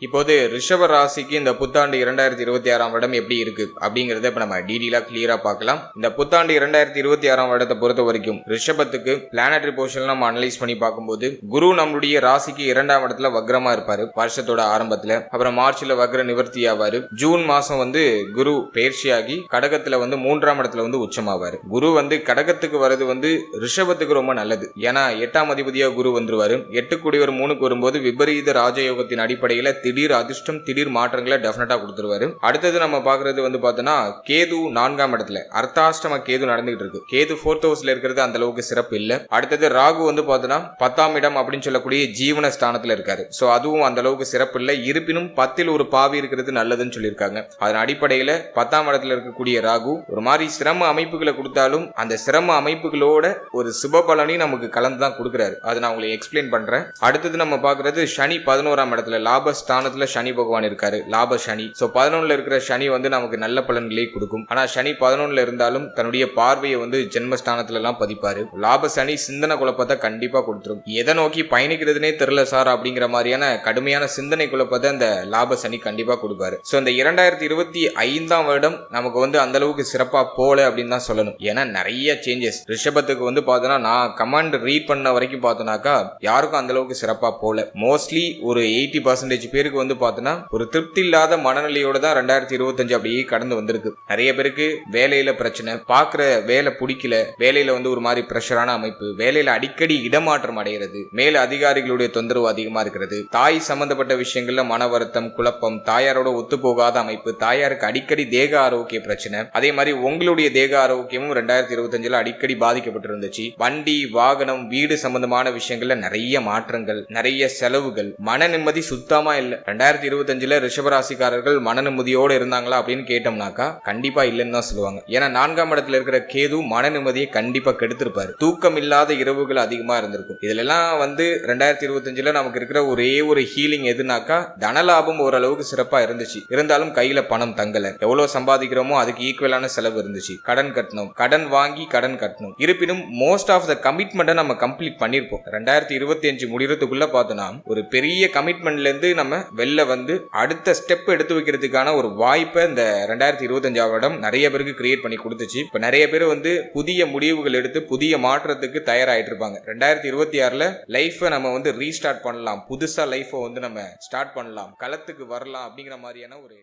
இப்போது ரிஷப ராசிக்கு இந்த புத்தாண்டு இரண்டாயிரத்தி இருபத்தி ஆறாம் வருடம் எப்படி இருக்கு அப்படிங்கறத இப்ப நம்ம டீடெயிலா கிளியரா பார்க்கலாம். இந்த புத்தாண்டு இரண்டாயிரத்தி இருபத்தி ஆறாம் வருடத்தை பொறுத்த வரைக்கும் ரிஷபத்துக்கு பிளானட்ரி போர்ஷன் நம்ம அனலைஸ் பண்ணி பார்க்கும்போது குரு நம்மளுடைய ராசிக்கு இரண்டாம் இடத்துல வக்ரமா இருப்பாரு. வருஷத்தோட ஆரம்பத்துல அப்புறம் மார்ச்ல வக்ர நிவர்த்தி ஆவாரு. ஜூன் மாசம் வந்து குரு பயிற்சியாகி கடகத்துல வந்து மூன்றாம் இடத்துல வந்து உச்சமாவாரு. குரு வந்து கடகத்துக்கு வர்றது வந்து ரிஷபத்துக்கு ரொம்ப நல்லது. ஏன்னா எட்டாம் அதிபதியா குரு வந்துருவாரு. எட்டு கூடியவர் மூணுக்கு வரும்போது விபரீத ராஜயோகத்தின் அடிப்படையில திடீர் அதிர்ஷ்டம் திடீர் மாற்றங்களை டெஃபினட்டா கொடுத்துருவாரு. அடுத்தது நம்ம பாக்குறது வந்து பார்த்தோன்னா கேது நான்காம் இடத்துல அர்த்தாஷ்டம கேது நடந்துகிட்டு இருக்கு. கேது ஃபோர்த் ஹவுஸ்ல இருக்கிறது அந்த அளவுக்கு சிறப்பு இல்ல. அடுத்தது ராகு வந்து பார்த்தோன்னா பத்தாம் இடம் அப்படின்னு சொல்லக்கூடிய ஜீவன ஸ்தானத்துல இருக்காரு. சோ அதுவும் அந்த அளவுக்கு சிறப்பு இல்லை. இருப்பினும் பத்தில் ஒரு பாவி இருக்கிறது நல்லதுன்னு சொல்லியிருக்காங்க. அதன் அடிப்படையில பத்தாம் இடத்துல இருக்கக்கூடிய ராகு ஒரு மாதிரி சிரம அமைப்புகளை கொடுத்தாலும் அந்த சிரம அமைப்புகளோட ஒரு சுப பலனையும் நமக்கு கலந்து தான் கொடுக்குறாரு. அதை நான் உங்களுக்கு எக்ஸ்பிளைன் பண்றேன். அடுத்தது நம்ம பாக்குறது சனி பதினோராம் இடத்துல லாப ஸ்தானத்துல சனி பகவான் இருக்காரு லாப சனி. சோ பதினொன்னுல இருக்கிற சனி வந்து நமக்கு நல்ல பலன்களை கொடுக்கும். ஆனா சனி பதினொன்னுல இருந்தாலும் தன்னுடைய பார்வையை வந்து ஜென்மஸ்தானத்துல எல்லாம் பதிப்பாரு. லாப சனி சிந்தனை குழப்பத்தை கண்டிப்பா கொடுத்துரும். எதை நோக்கி பயணிக்கிறதுனே தெரியல சார் அப்படிங்கிற மாதிரியான கடுமையான சிந்தனை குழப்பத்தை அந்த லாப சனி கண்டிப்பா கொடுப்பாரு. சோ இந்த இரண்டாயிரத்தி இருபத்தி ஐந்தாம் வருடம் நமக்கு வந்து அந்த அளவுக்கு சிறப்பா போல அப்படின்னு தான் சொல்லணும். ஏன்னா நிறைய சேஞ்சஸ் ரிஷபத்துக்கு வந்து பார்த்தோன்னா நான் கமாண்ட் ரீட் பண்ண வரைக்கும் பார்த்தோன்னாக்கா யாருக்கும் அந்த அளவுக்கு சிறப்பா போல. மோஸ்ட்லி ஒரு எயிட்டி பர்சன்டேஜ் பேர் பேருக்கு வந்து பார்த்தோன்னா ஒரு திருப்தி இல்லாத மனநிலையோட தான் ரெண்டாயிரத்தி இருபத்தஞ்சு அப்படியே கடந்து வந்திருக்கு. நிறைய பேருக்கு வேலையில பிரச்சனை பார்க்குற வேலை பிடிக்கல வேலையில வந்து ஒரு மாதிரி ப்ரெஷரான அமைப்பு வேலையில அடிக்கடி இடமாற்றம் அடைகிறது மேல அதிகாரிகளுடைய தொந்தரவு அதிகமா இருக்கிறது தாய் சம்பந்தப்பட்ட விஷயங்கள்ல மன வருத்தம் குழப்பம் தாயாரோட ஒத்து போகாத அமைப்பு தாயாருக்கு அடிக்கடி தேக ஆரோக்கிய பிரச்சனை அதே மாதிரி உங்களுடைய தேக ஆரோக்கியமும் ரெண்டாயிரத்தி இருபத்தஞ்சுல அடிக்கடி பாதிக்கப்பட்டிருந்துச்சு. வண்டி வாகனம் வீடு சம்பந்தமான விஷயங்கள்ல நிறைய மாற்றங்கள் நிறைய செலவுகள் மன நிம்மதி சுத்தமா இல்ல ரெண்டாயிரத்தி இருபத்தஞ்சுல ரிஷபராசிக்காரர்கள் மனநிம்மதியோடு இருந்தாங்களா அப்படின்னு கேட்டோம்னாக்கா கண்டிப்பா இல்லைன்னு தான் சொல்லுவாங்க. ஏன்னா நான்காம் இடத்துல இருக்கிற கேது மன நிம்மதியை கண்டிப்பா கெடுத்திருப்பாரு. தூக்கம் இல்லாத இரவுகள் அதிகமா இருந்திருக்கும். இதுல எல்லாம் வந்து ரெண்டாயிரத்தி இருபத்தஞ்சுல நமக்கு இருக்கிற ஒரே ஒரு ஹீலிங் எதுனாக்கா தனலாபம் ஓரளவுக்கு சிறப்பா இருந்துச்சு. இருந்தாலும் கையில பணம் தங்கல. எவ்வளவு சம்பாதிக்கிறோமோ அதுக்கு ஈக்குவலான செலவு இருந்துச்சு. கடன் கட்டணும். கடன் வாங்கி கடன் கட்டணும். இருப்பினும் மோஸ்ட் ஆஃப் த கமிட்மெண்ட்டை நம்ம கம்ப்ளீட் பண்ணிருப்போம். ரெண்டாயிரத்தி இருபத்தி அஞ்சு முடிகிறதுக்குள்ள பார்த்தோம்னா ஒரு பெரிய கமிட்மெண்ட்ல இருந்து நம்ம வெளில வந்து அடுத்த ஸ்டெப் எடுத்து வைக்கிறதுக்கான ஒரு வாய்ப்பை இந்த ரெண்டாயிரத்தி இருபத்தஞ்சாவது வருடம் நிறைய பேருக்கு கிரியேட் பண்ணி கொடுத்துச்சு. இப்போ நிறைய பேர் வந்து புதிய முடிவுகள் எடுத்து புதிய மாற்றத்துக்கு தயாராகிட்டு இருப்பாங்க. ரெண்டாயிரத்தி இருபத்தி ஆறில் லைஃப்பை நம்ம வந்து ரீஸ்டார்ட் பண்ணலாம். புதுசாக லைஃப்பை வந்து நம்ம ஸ்டார்ட் பண்ணலாம். களத்துக்கு வரலாம் அப்படிங்கிற மாதிரியான ஒரு